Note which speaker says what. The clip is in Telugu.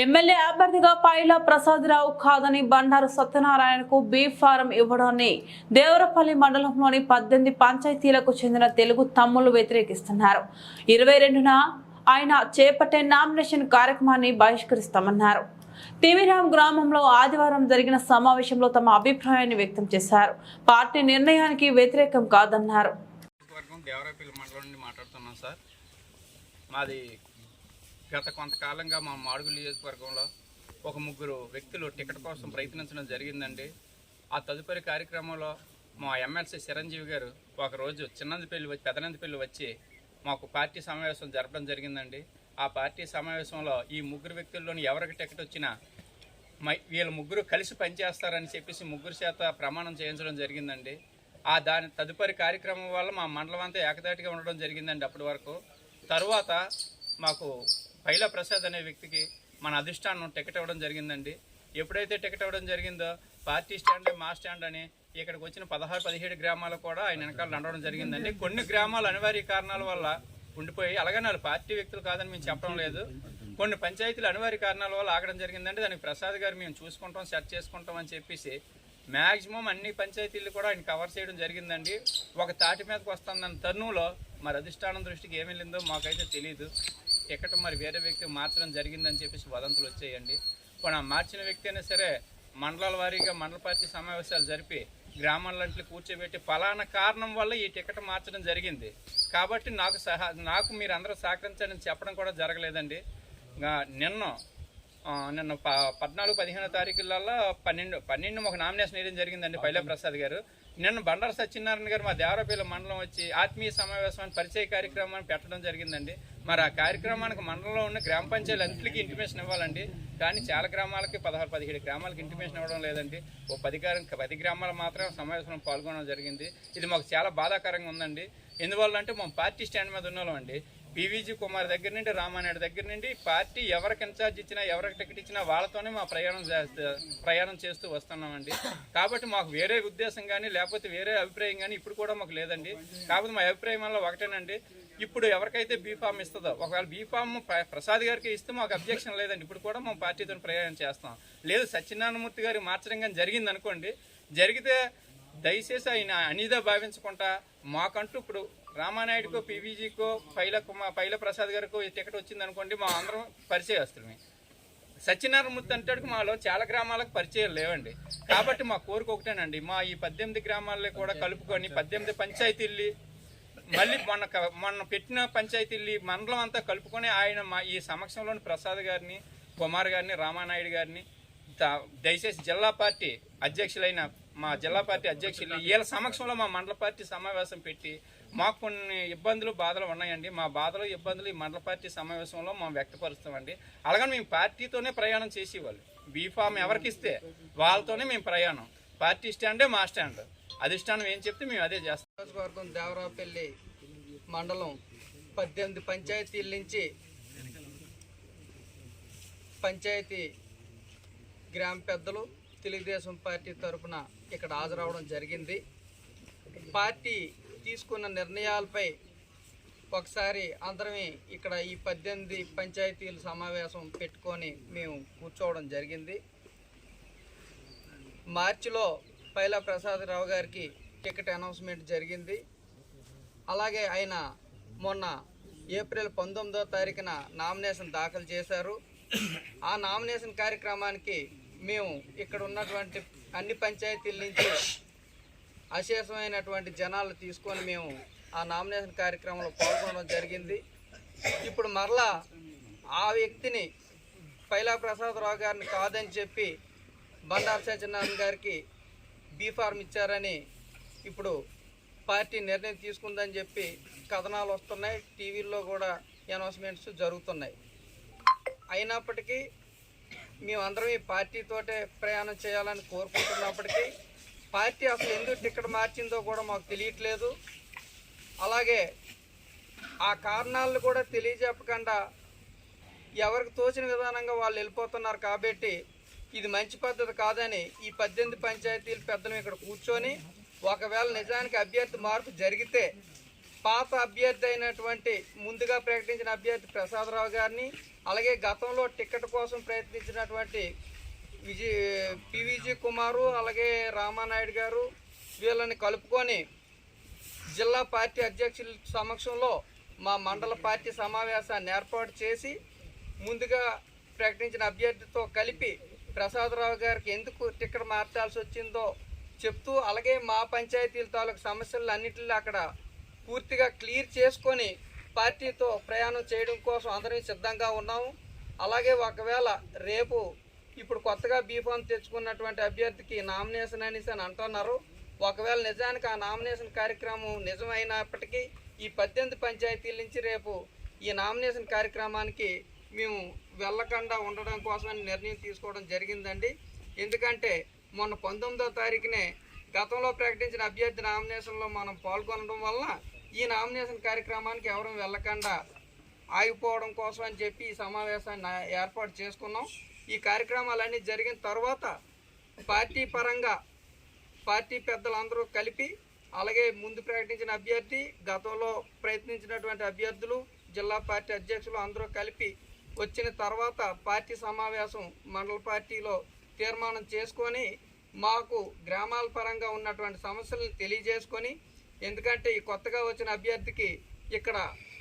Speaker 1: ఎమ్మెల్యే అభ్యర్థిగా పైల ప్రసాదరావు కాదని బండారు సత్యనారాయణకు బీ ఫారం ఇవ్వడాన్ని దేవరపల్లి మండలంలోని పద్దెనిమిది పంచాయతీలకు చెందిన తెలుగు తమ్ముళ్ళు వ్యతిరేకిస్తున్నారు. ఇరవై రెండున ఆయన చేపట్టే నామినేషన్ కార్యక్రమాన్ని బహిష్కరిస్తామన్నారు. తిమిరాం గ్రామంలో ఆదివారం జరిగిన సమావేశంలో తమ అభిప్రాయాన్ని వ్యక్తం చేశారు. పార్టీ నిర్ణయానికి వ్యతిరేకం కాదన్నారు.
Speaker 2: మాది గత కొంతకాలంగా మా మాడుగు నియోజకవర్గంలో ఒక ముగ్గురు వ్యక్తులు టికెట్ కోసం ప్రయత్నించడం జరిగిందండి. ఆ తదుపరి కార్యక్రమంలో మా ఎమ్మెల్సీ చిరంజీవి గారు ఒకరోజు చిన్నందిపల్లి వచ్చి పెదనందిపల్లి వచ్చి మాకు పార్టీ సమావేశం జరపడం జరిగిందండి. ఆ పార్టీ సమావేశంలో ఈ ముగ్గురు వ్యక్తుల్లోని ఎవరికి టికెట్ వచ్చినా మై వీళ్ళ ముగ్గురు కలిసి పనిచేస్తారని చెప్పేసి ముగ్గురు చేత ప్రమాణం చేయించడం జరిగిందండి. ఆ దాని తదుపరి కార్యక్రమం వల్ల మా మండలం అంతా ఏకదాటిగా ఉండడం జరిగిందండి అప్పటి వరకు. తరువాత మాకు పైల ప్రసాద్ అనే వ్యక్తికి మన అధిష్టానం టికెట్ ఇవ్వడం జరిగిందండి. ఎప్పుడైతే టికెట్ ఇవ్వడం జరిగిందో పార్టీ స్టాండ్ మా స్టాండ్ అని ఇక్కడికి వచ్చిన పదహారు పదిహేడు గ్రామాలు కూడా ఆయన వెనకాల నడవడం జరిగిందండి. కొన్ని గ్రామాలు అనివార్య కారణాల వల్ల ఉండిపోయి అలాగని వాళ్ళు పార్టీ వ్యక్తులు కాదని మేము చెప్పడం లేదు. కొన్ని పంచాయతీలు అనివార్య కారణాల వల్ల ఆగడం జరిగిందంటే దానికి ప్రసాద్ గారు మేము చూసుకుంటాం సెట్ చేసుకుంటాం అని చెప్పేసి మ్యాక్సిమం అన్ని పంచాయతీలు కూడా ఆయన కవర్ చేయడం జరిగిందండి. ఒక తాటి మీదకి వస్తుందన్న తరుణంలో మరి అధిష్టానం దృష్టికి ఏమి వెళ్ళిందో మాకైతే తెలియదు టికెట్ మరి వేరే వ్యక్తి మార్చడం జరిగిందని చెప్పేసి వదంతులు వచ్చాయండి. ఇప్పుడు ఆ మార్చిన వ్యక్తి అయినా సరే మండలాల వారీగా మండల పార్టీ సమావేశాలు జరిపి గ్రామాలంట్లో కూర్చోబెట్టి ఫలానా కారణం వల్ల ఈ టికెట్ మార్చడం జరిగింది. కాబట్టి నాకు సహా నాకు మీరు అందరూ సహకరించండి చెప్పడం కూడా జరగలేదండి. నిన్న నిన్న ప పద్నాలుగు పదిహేనో తారీఖులలో పన్నెండు పన్నెండు ఒక నామినేషన్ వేయడం జరిగిందండి పైలా ప్రసాద్ గారు. నిన్న బండారు సత్యనారాయణ గారు మా దేవరపల్లి మండలం వచ్చి ఆత్మీయ సమావేశం అని పరిచయ కార్యక్రమాన్ని పెట్టడం జరిగిందండి. మరి ఆ కార్యక్రమానికి మండలంలో ఉన్న గ్రామ పంచాయతీలు అన్నింటికి ఇంటిమేషన్ ఇవ్వాలండి. కానీ చాలా గ్రామాలకి పదహారు పదిహేడు గ్రామాలకి ఇంటిమేషన్ ఇవ్వడం లేదండి. ఓ పది పది గ్రామాలు మాత్రం సమావేశంలో పాల్గొనడం జరిగింది. ఇది మాకు చాలా బాధాకరంగా ఉందండి. ఎందువల్ల అంటే మా పార్టీ స్టాండ్ మీద ఉన్నాం అండి. పీవీజీ కుమార్ దగ్గర నుండి రామానాయుడు దగ్గర నుండి పార్టీ ఎవరికి ఇన్ఛార్జ్ ఇచ్చినా ఎవరికి టికెట్ ఇచ్చినా వాళ్ళతోనే మా ప్రయాణం చేస్తా ప్రయాణం చేస్తూ వస్తున్నామండి. కాబట్టి మాకు వేరే ఉద్దేశం కానీ లేకపోతే వేరే అభిప్రాయం కానీ ఇప్పుడు కూడా మాకు లేదండి. కాకపోతే మా అభిప్రాయం వల్ల ఒకటేనండి. ఇప్పుడు ఎవరికైతే బీఫామ్ ఇస్తుందో ఒకవేళ బీఫామ్ ప్రసాద్ గారికి ఇస్తే మాకు అబ్జెక్షన్ లేదండి. ఇప్పుడు కూడా మా పార్టీతో ప్రయాణం చేస్తాం. లేదు సత్యనారాయణమూర్తి గారికి మార్చడం కానీ జరిగింది అనుకోండి జరిగితే దయచేసి ఆయన అనిదా భావించకుండా మాకంటూ ఇప్పుడు రామానాయుడుకో పీవీజీకో పైల పైల ప్రసాద్ గారికో ఈ టికెట్ వచ్చింది అనుకోండి మా అందరం పరిచయస్తులమే. సత్యనారాయణమూర్తి అంటాడు మాలో చాలా గ్రామాలకు పరిచయాలు లేవండి. కాబట్టి మా కోరిక ఒకటేనండి మా ఈ పద్దెనిమిది గ్రామాల్లో కూడా కలుపుకొని పద్దెనిమిది పంచాయతీల్ని మళ్ళీ మొన్న మొన్న పెట్టిన పంచాయతీల్ని మండలం అంతా కలుపుకొని ఆయన మా ఈ సమక్షంలోని ప్రసాద్ గారిని కుమార్ గారిని రామానాయుడు గారిని దయచేసి జిల్లా పార్టీ అధ్యక్షులైన మా జిల్లా పార్టీ అధ్యక్షులు వీళ్ళ సమక్షంలో మా మండల పార్టీ సమావేశం పెట్టి మాకు కొన్ని ఇబ్బందులు బాధలు ఉన్నాయండి. మా బాధలు ఇబ్బందులు ఈ మండల పార్టీ సమావేశంలో మేము వ్యక్తపరుస్తామండి. అలాగని మేము పార్టీతోనే ప్రయాణం చేసేవాళ్ళు. బీఫామ్ ఎవరికి ఇస్తే వాళ్ళతోనే మేము ప్రయాణం. పార్టీ స్టాండే మా స్టాండ్. అధిష్టానం ఏం చెప్తే మేము అదే చేస్తాం.
Speaker 3: నియోజకవర్గం దేవరాపల్లి మండలం పద్దెనిమిది పంచాయతీల నుంచి పంచాయతీ గ్రామ పెద్దలు తెలుగుదేశం పార్టీ తరఫున ఇక్కడ హాజరవడం జరిగింది. పార్టీ తీసుకున్న నిర్ణయాలపై ఒకసారి అందరమే ఇక్కడ ఈ పద్దెనిమిది పంచాయతీల సమావేశం పెట్టుకొని మేము కూర్చోవడం జరిగింది. మార్చిలో పైలా ప్రసాదరావు గారికి టికెట్ అనౌన్స్మెంట్ జరిగింది. అలాగే ఆయన మొన్న ఏప్రిల్ పంతొమ్మిదో తారీఖున నామినేషన్ దాఖలు చేశారు. ఆ నామినేషన్ కార్యక్రమానికి మేము ఇక్కడ ఉన్నటువంటి అన్ని పంచాయతీల నుంచి అశేషమైనటువంటి జనాలు తీసుకొని మేము ఆ నామినేషన్ కార్యక్రమంలో పాల్గొనడం జరిగింది. ఇప్పుడు మరలా ఆ వ్యక్తిని పైలా ప్రసాదరావు గారిని కాదని చెప్పి బండారు సత్యనారాయణ గారికి బీఫార్మ్ ఇచ్చారని ఇప్పుడు పార్టీ నిర్ణయం తీసుకుందని చెప్పి కథనాలు వస్తున్నాయి. టీవీల్లో కూడా అనౌన్స్మెంట్స్ జరుగుతున్నాయి. అయినప్పటికీ మేమందరం ఈ పార్టీతోటే ప్రయాణం చేయాలని కోరుకుంటున్నప్పటికీ పార్టీ అసలు ఎందుకు టికెట్ మార్చిందో కూడా మాకు తెలియట్లేదు. అలాగే ఆ కారణాలను కూడా తెలియజెప్పకుండా ఎవరికి తోచిన విధానంగా వాళ్ళు వెళ్ళిపోతున్నారు కాబట్టి ఇది మంచి పద్ధతి కాదని ఈ పద్దెనిమిది పంచాయతీల పెద్దలు ఇక్కడ కూర్చొని ఒకవేళ నిజానికి అభ్యర్థి మార్పు జరిగితే పాత అభ్యర్థి అయినటువంటి ముందుగా ప్రకటించిన అభ్యర్థి ప్రసాదరావు గారిని అలాగే గతంలో టికెట్ కోసం ప్రయత్నించినటువంటి విజయ్ పివిజి కుమారు అలాగే రామానాయుడు గారు వీళ్ళని కలుపుకొని జిల్లా పార్టీ అధ్యక్షుల సమక్షంలో మా మండల పార్టీ సమావేశాన్ని ఏర్పాటు చేసి ముందుగా ప్రకటించిన అభ్యర్థితో కలిపి ప్రసాదరావు గారికి ఎందుకు టికెట్ మార్చాల్సి వచ్చిందో చెప్తూ అలాగే మా పంచాయతీల తాలూకు సమస్యలు అన్నింటిలో అక్కడ పూర్తిగా క్లియర్ చేసుకొని పార్టీతో ప్రయాణం చేయడం కోసం అందరం సిద్ధంగా ఉన్నాము. అలాగే ఒకవేళ రేపు ఇప్పుడు కొత్తగా బీఫామ్ తెచ్చుకున్నటువంటి అభ్యర్థికి నామినేషన్ అనేసి అని అంటున్నారు. ఒకవేళ నిజానికి ఆ నామినేషన్ కార్యక్రమం నిజమైనప్పటికీ ఈ పద్దెనిమిది పంచాయతీల నుంచి రేపు ఈ నామినేషన్ కార్యక్రమానికి మేము వెళ్ళకుండా ఉండడం కోసమని నిర్ణయం తీసుకోవడం జరిగిందండి. ఎందుకంటే మొన్న పంతొమ్మిదో తారీఖునే గతంలో ప్రకటించిన అభ్యర్థి నామినేషన్లో మనం పాల్గొనడం వల్ల ఈ నామినేషన్ కార్యక్రమానికి ఎవరూ వెళ్ళకుండా ఆగిపోవడం కోసం అని చెప్పి ఈ సమావేశాన్ని ఏర్పాటు చేసుకున్నాం. ఈ కార్యక్రమాలన్నీ జరిగిన తర్వాత పార్టీ పరంగా పార్టీ పెద్దలందరూ కలిపి అలాగే ముందు ప్రకటించిన అభ్యర్థి గతంలో ప్రయత్నించినటువంటి అభ్యర్థులు జిల్లా పార్టీ అధ్యక్షులు అందరూ కలిపి వచ్చిన తర్వాత పార్టీ సమావేశం మండల పార్టీలో తీర్మానం చేసుకొని మాకు గ్రామాల పరంగా ఉన్నటువంటి సమస్యలను తెలియజేసుకొని ఎందుకంటే ఈ కొత్తగా వచ్చిన అభ్యర్థికి ఇక్కడ